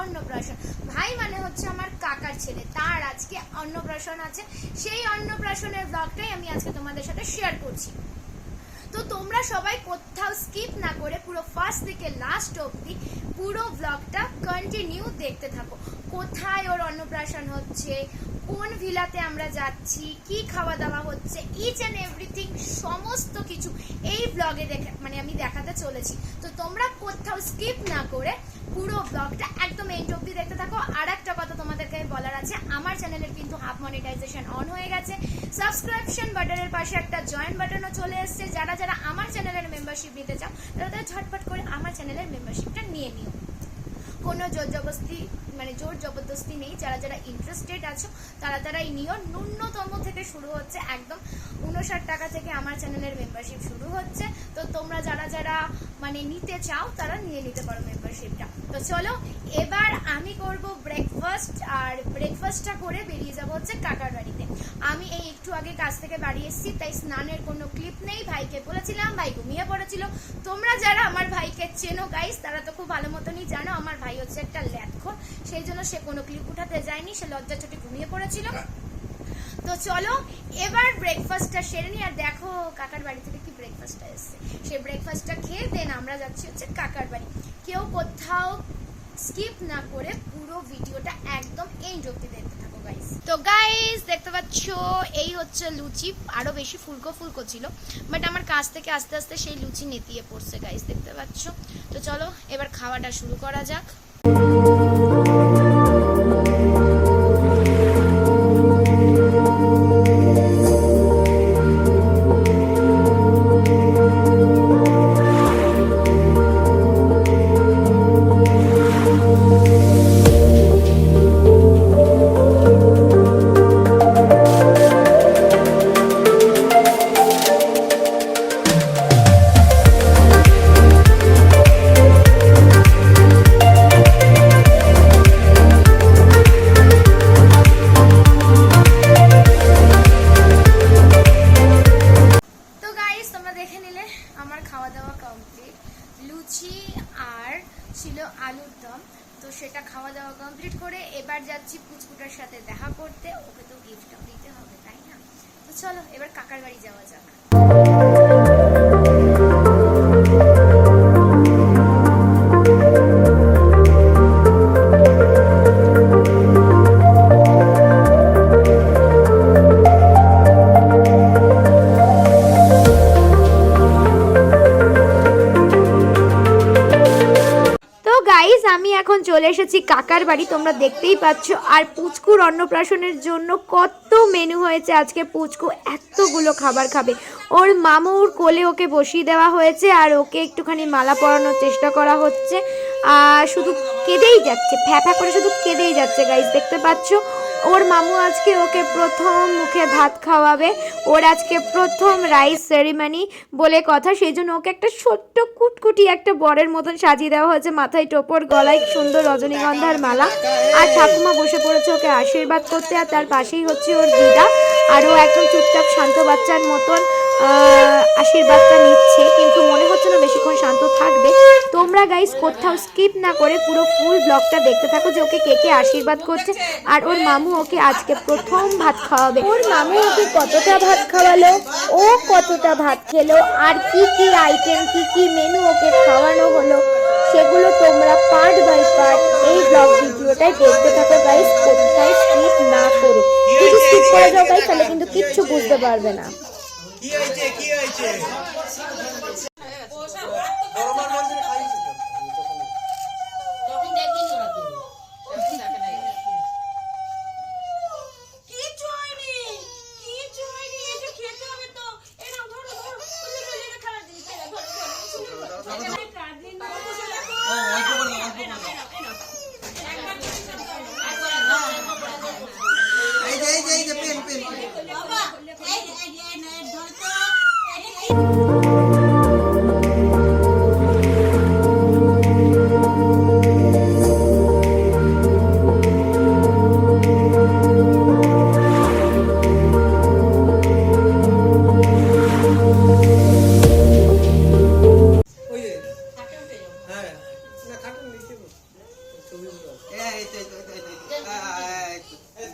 অন্নপ্রাশন। ভাই মানে হচ্ছে আমার কাকার ছেলে। তার আজকে অন্নপ্রাশন আছে। সেই অন্নপ্রাশনের ব্লগটাই আমি আজকে তোমাদের সাথে শেয়ার করছি। তো তোমরা সবাই কোথাও স্কিপ না করে পুরো ফার্স্ট থেকে লাস্ট অবধি পুরো ব্লগটা কন্টিনিউ দেখতে থাকো। কোথায় ওর অন্নপ্রাশন হচ্ছে? কোন ভিলাতে আমরা যাচ্ছি? কি খাওয়া দাওয়া হচ্ছে? ইচ অ্যান্ড এভরিথিং সমস্ত কিছু এই ব্লগে দেখে মানে আমি দেখাতে চলেছি। তো তোমরা কোথাও স্কিপ না করে পুরো ব্লগটা একদম এন্ড অব্দি দেখতে থাকো। আর একটা কথা তোমাদেরকে বলার আছে, আমার চ্যানেলের কিন্তু হাফ মনিটাইজেশন অন হয়ে গেছে। সাবস্ক্রিপশন বাটনের পাশে একটা জয়েন বাটনও চলে এসেছে। যারা যারা আমার চ্যানেলের মেম্বারশিপ নিতে চাও, তারা তারা ঝটপট করে আমার চ্যানেলের মেম্বারশিপটা নিয়ে নিও। কোনো জোর জবরদস্তি মানে জোর জবরদস্তি নেই। যারা যারা ইন্টারেস্টেড আছো, তারা তারা এই নিও। ন্যূনতম থেকে শুরু হচ্ছে একদম উনষাট টাকা থেকে আমার চ্যানেলের মেম্বারশিপ শুরু হচ্ছে। তো তোমরা যারা যারা মানে নিতে চাও, তারা নিয়ে নিতে পারো মেম্বারশিপটা তো চলো এবার আমি করব ব্রেকফাস্ট আর ব্রেকফাস্টটা করে বেরিয়ে যাব হচ্ছে কাকার বাড়িতে। আমি এই একটু আগে কাজ থেকে বাড়ি এসেছি, তাই স্নানের কোনো ক্লিপ নেই। ভাইকে বলেছিলাম, ভাই ঘুমিয়ে পড়েছিল। তোমরা যারা আমার ভাইকে চেনো গাইস তারা তো খুব ভালো মতনই জানো, আমার ভাই হচ্ছে একটা ল্যাথখোর সেই জন্য সে কোনো ক্লিপ উঠাতে যায়নি, সে লজ্জা চোটে ঘুমিয়ে পড়েছিল। তো চলো, এবার ব্রেকফাস্টটা সেরে নি আর দেখো কাকার বাড়ি থেকে কি ব্রেকফাস্টটা এসছে। সেই ব্রেকফাস্টটা খেয়ে দেন আমরা যাচ্ছি হচ্ছে কাকার বাড়ি। কেউ কোথাও স্কিপ না করে পুরো ভিডিওটা একদম এন্ড অব্দি দেখতে থাকো গাইস তো গাইস দেখতে পাচ্ছ, এই হচ্ছে লুচি। আরও বেশি ফুলকো ফুলকো ছিল বাট আমার কাছ থেকে আস্তে আস্তে সেই লুচি নেতিয়ে পড়ছে গাইস দেখতে পাচ্ছ? তো চলো, এবার খাওয়াটা শুরু করা যাক। এসেছি, কাকার বাড়ি তোমরা দেখতেই পাচ্ছ। আর পুচকুর অন্নপ্রাশনের জন্য কত মেনু হয়েছে আজকে। পুচকু এতগুলো খাবার খাবে। ওর মামুর কোলে ওকে বসিয়ে দেওয়া হয়েছে আর ওকে একটুখানি মালা পরানোর চেষ্টা করা হচ্ছে। আর শুধু কেঁদেই যাচ্ছে, ফ্যাফা করে শুধু কেঁদেই যাচ্ছে গাইজ দেখতে পাচ্ছ? ওর মামু আজকে ওকে প্রথম মুখে ভাত খাওয়াবে। ওর আজকে প্রথম রাইস সেরিমানি বলে কথা। সেই জন্য ওকে একটা ছোট্ট কুটকুটি একটা বরের মতন সাজিয়ে দেওয়া হয়েছে। মাথায় টোপর, গলায় সুন্দর রজনীগন্ধার মালা। আর ঠাকুমা বসে পড়েছে ওকে আশীর্বাদ করতে। আর তার পাশেই হচ্ছে ওর দিদা। আর ও একদম চুপচাপ শান্ত বাচ্চার মতন আশীর্বাদটা নিচ্ছে। কিন্তু মনে হচ্ছে না বেশিক্ষণ শান্ত থাকবে। তোমরা গাইস কোথাও স্কিপ না করে পুরো ফুল ব্লগটা দেখতে থাকো যে ওকে কে কে আশীর্বাদ করছে। আর ওর মামু ওকে আজকে প্রথম ভাত খাওয়াবে। ওর মামু ওকে কতটা ভাত খাওয়ালো? ও কতটা ভাত খেলো? আর কি কি আইটেম কি কি মেনু ওকে খাওয়ানো হলো? সেগুলো তোমরা পার্ট বাই পার্ট এই ব্লগ ভিডিওটাই দেখতে থাকো গাইস কোথায় স্কিপ না করো। যদি স্কিপ করে যাও গাইস তাহলে কিন্তু কিচ্ছু বুঝতে পারবে না। কি হয়েছে? কি হয়েছে?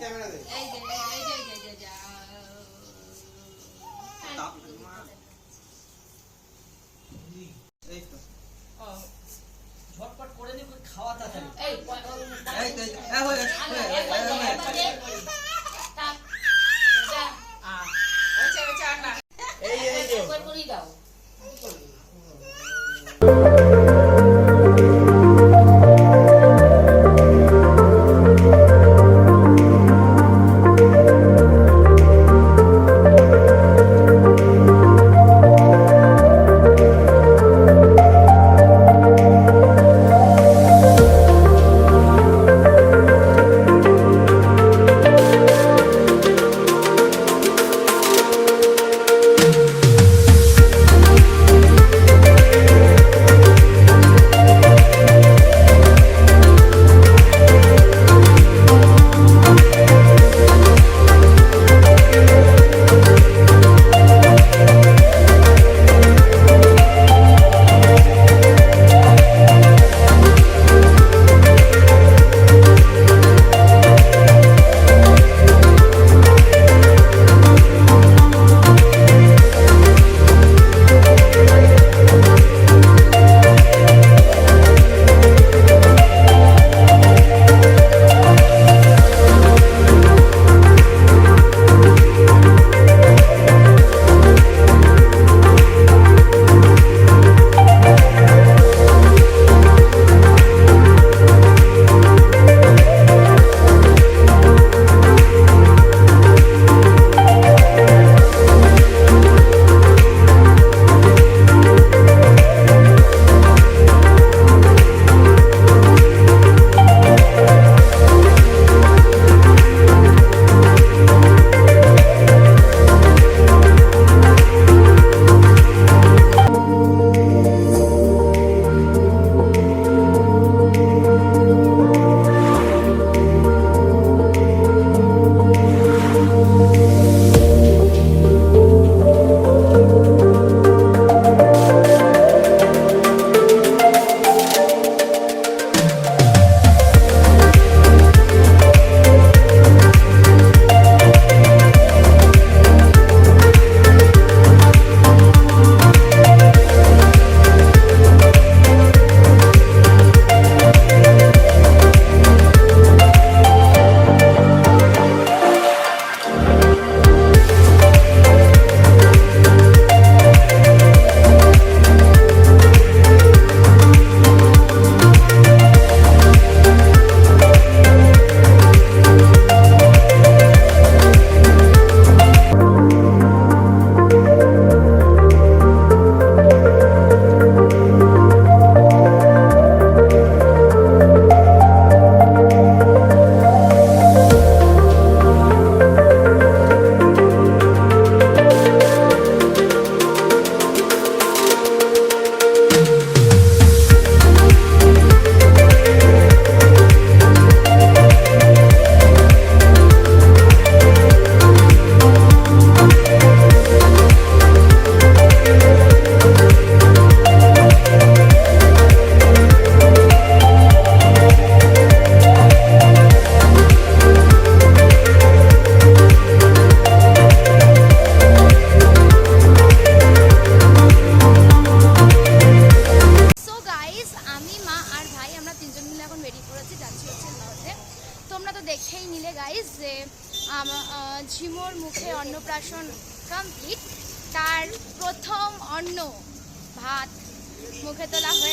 ক্যামেরা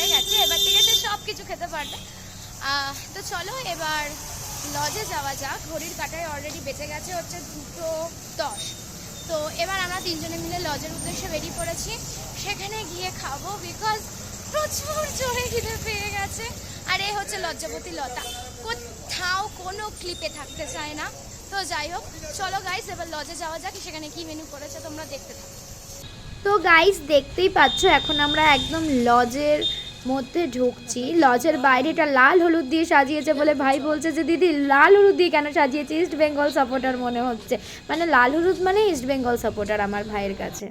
হয়ে গেছে, এবার থেকে সে সব কিছু খেতে পারবে। তো চলো, এবার লজে যাওয়া যাক। ঘড়ির কাটায় অলরেডি বেঁচে গেছে হচ্ছে দুটো দশ। তো এবার আমরা তিনজনে মিলে লজের উদ্দেশ্যে বেরিয়ে পড়েছি। সেখানে গিয়ে খাব বিকজ প্রচুর জোরে খিদে পেয়ে গেছে। আর এ হচ্ছে লজ্জাবতী লতা। কোথাও কোনো ক্লিপে থাকতে চায় না। তো যাই হোক, চলো গাইস এবার লজে যাওয়া যাক, সেখানে কি মেনু করেছে তোমরা দেখতে থাকো। তো গাইস দেখতেই পাচ্ছ, এখন আমরা একদম লজের মধ্যে ঢুকছি। লজের বাইরেটা লাল হলুদ দিয়ে সাজিয়েছে বলে ভাই বলছে যে, দিদি, লাল হলুদ দিয়ে কেন সাজিয়েছে? ইস্ট বেঙ্গল সাপোর্টার মনে হচ্ছে। মানে লাল হলুদ মানে ইস্ট বেঙ্গল সাপোর্টার আমার ভাইয়ের কাছে।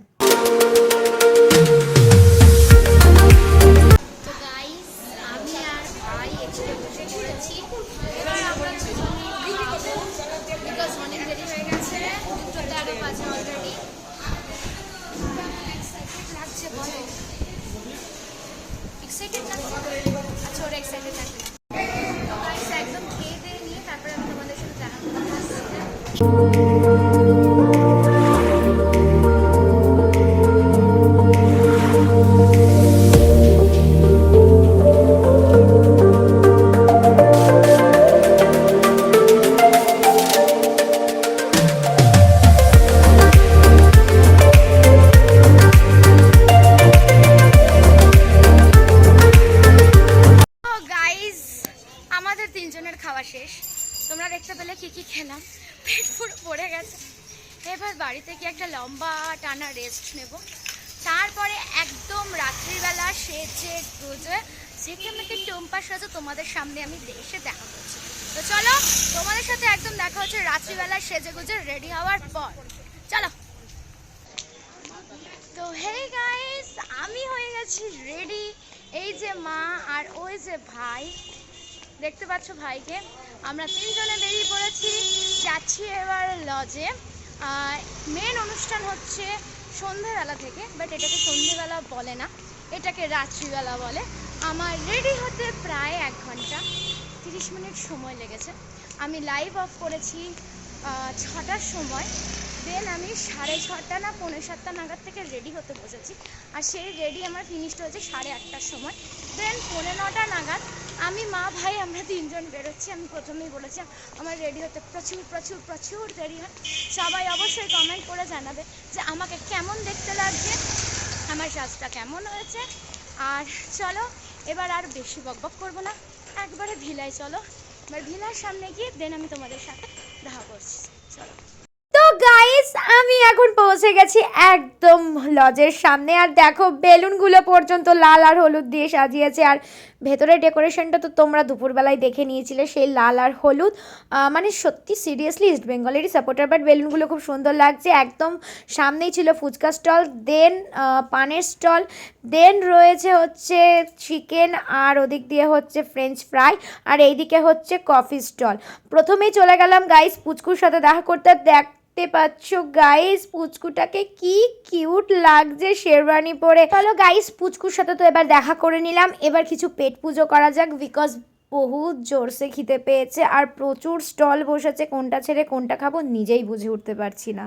তোমাদের সাথে একদম দেখা হচ্ছে রাত্রিবেলা সেজে গুজে রেডি হওয়ার পর। চলো। তো হে গাইস আমি হয়ে গেছি রেডি এই যে মা আর ওই যে ভাই, দেখতে পাচ্ছ ভাইকে। আমরা তিনজনে বেরিয়ে পড়েছি, যাচ্ছি এবার লজে মেন অনুষ্ঠান হচ্ছে সন্ধেবেলা থেকে বাট এটাকে সন্ধেবেলা বলে না, এটাকে রাত্রিবেলা বলে। আমার রেডি হতে প্রায় এক ঘণ্টা, তিরিশ মিনিট সময় লেগেছে। আমি লাইভ অফ করেছি ছটার সময়। দেন আমি সাড়ে ছটা না পৌনে সাতটা নাগাদ থেকে রেডি হতে বসেছি। আর সেই রেডি আমার ফিনিশড হয়েছে সাড়ে আটটার সময়। দেন পৌনে নটা নাগাদ আমি মা, ভাই, আমরা তিনজন বেরোচ্ছি। আমি প্রথমেই বলেছি, আমার রেডি হতে প্রচুর প্রচুর প্রচুর দেরি হয়। সবাই অবশ্যই কমেন্ট করে জানাবে যে আমাকে কেমন দেখতে লাগছে, আমার সাজটা কেমন হয়েছে। আর চলো, এবার আর বেশি বকবক করব না। একবারে ভিলায় চলো। এবার ভিলার সামনে গিয়ে দেন আমি তোমাদের সাথে দেখা করছি। চলো। গাইস আমি এখন পৌঁছে গেছি একদম লজের সামনে। আর দেখো, বেলুনগুলো পর্যন্ত লাল আর হলুদ দিয়ে সাজিয়েছে। আর ভেতরের ডেকোরেশনটা তো তোমরা দুপুরবেলায় দেখে নিয়েছিলে, সেই লাল আর হলুদ। মানে সত্যি সিরিয়াসলি ইস্ট বেঙ্গলেরই সাপোর্টার বাট বেলুনগুলো খুব সুন্দর লাগছে। একদম সামনেই ছিল ফুচকা স্টল দেন পানের স্টল দেন রয়েছে হচ্ছে চিকেন আর ওদিক দিয়ে হচ্ছে ফ্রেঞ্চ ফ্রাই আর এইদিকে হচ্ছে কফি স্টল প্রথমেই চলে গেলাম গাইস পুচকুর সাথে দেখা করতে। দেখ দেখতে পাচ্ছ গাইস পুচকুটাকে কি কিউট লাগছে শেরওয়ানি পরে। চলো গাইস পুচকুর সাথে তো এবার দেখা করে নিলাম। এবার কিছু পেট পুজো করা যাক বিকজ বহুত জোরসে খিদে পেয়েছে আর প্রচুর স্টল বসেছে, কোনটা ছেড়ে কোনটা খাব নিজেই বুঝে উঠতে পারছি না।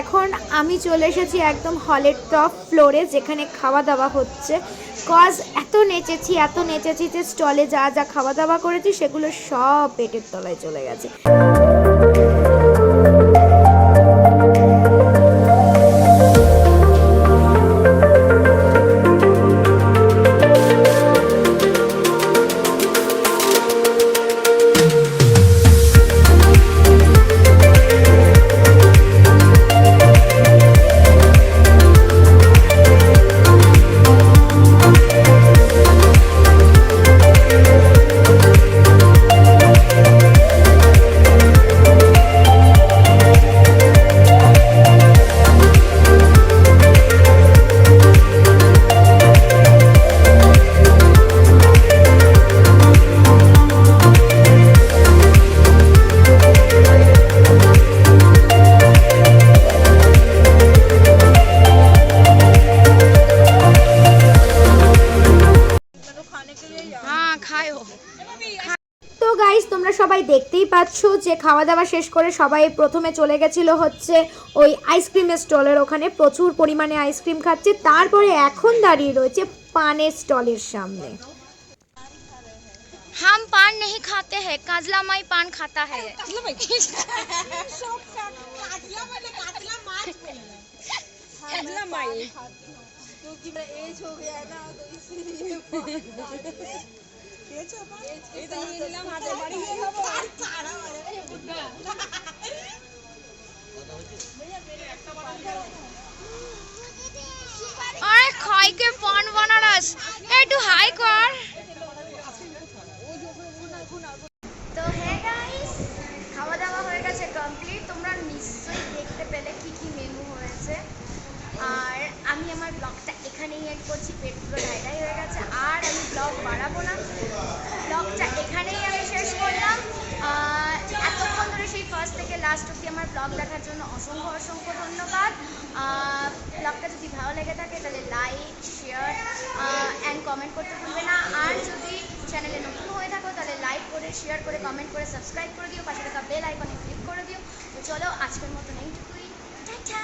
এখন আমি চলে এসেছি একদম হলের টপ ফ্লোরে যেখানে খাওয়া দাওয়া হচ্ছে। কজ এত নেচেছি এত নেচেছি যে স্টলে যা যা খাওয়া দাওয়া করেছি, সেগুলো সব পেটের তলায় চলে গেছে। হ্যাঁ খায়ও তো গাইস তোমরা সবাই দেখতেই পাচ্ছ যে খাওয়া দাওয়া শেষ করে সবাই প্রথমে চলে গেছিল হচ্ছে ওই আইসক্রিমের স্টলের ওখানে। প্রচুর পরিমাণে আইসক্রিম খাচ্ছে। তারপরে এখন দাঁড়িয়ে রয়েছে পানের স্টলের সামনে। হাম পান নেই খাতে হ্যাঁ কাজলা মাই পান খাতা হ্যাঁ কাজলা মাই। क्योंकि मेरा एज हो गया है ना तो इसीलिए এজ এই তো নিয়ে নিলাম হাতে বাড়ি গিয়ে খাব ছাড়া আরে বুদ্ধা আরে খাইকে পান বানারাস একটু হাই কর পেট পুরো ঢাইটাই হয়ে গেছে আর আমি ব্লগ বাড়াবো না ব্লগটা এখানেই আমি শেষ করলাম এতক্ষণ ধরে সেই ফার্স্ট থেকে লাস্ট অব্দি আমার ব্লগ দেখার জন্য অসংখ্য অসংখ্য ধন্যবাদ ব্লগটা যদি ভালো লেগে থাকে তাহলে লাইক শেয়ার অ্যান্ড কমেন্ট করতে ভুলবে না আর যদি চ্যানেলে নতুন হয়ে থাকো, তাহলে লাইক করে শেয়ার করে কমেন্ট করে সাবস্ক্রাইব করে দিও, পাশে থাকা বেল আইকনে ক্লিক করে দিও। তো চলো, আজকের মতো এইটুকুই। টাটা!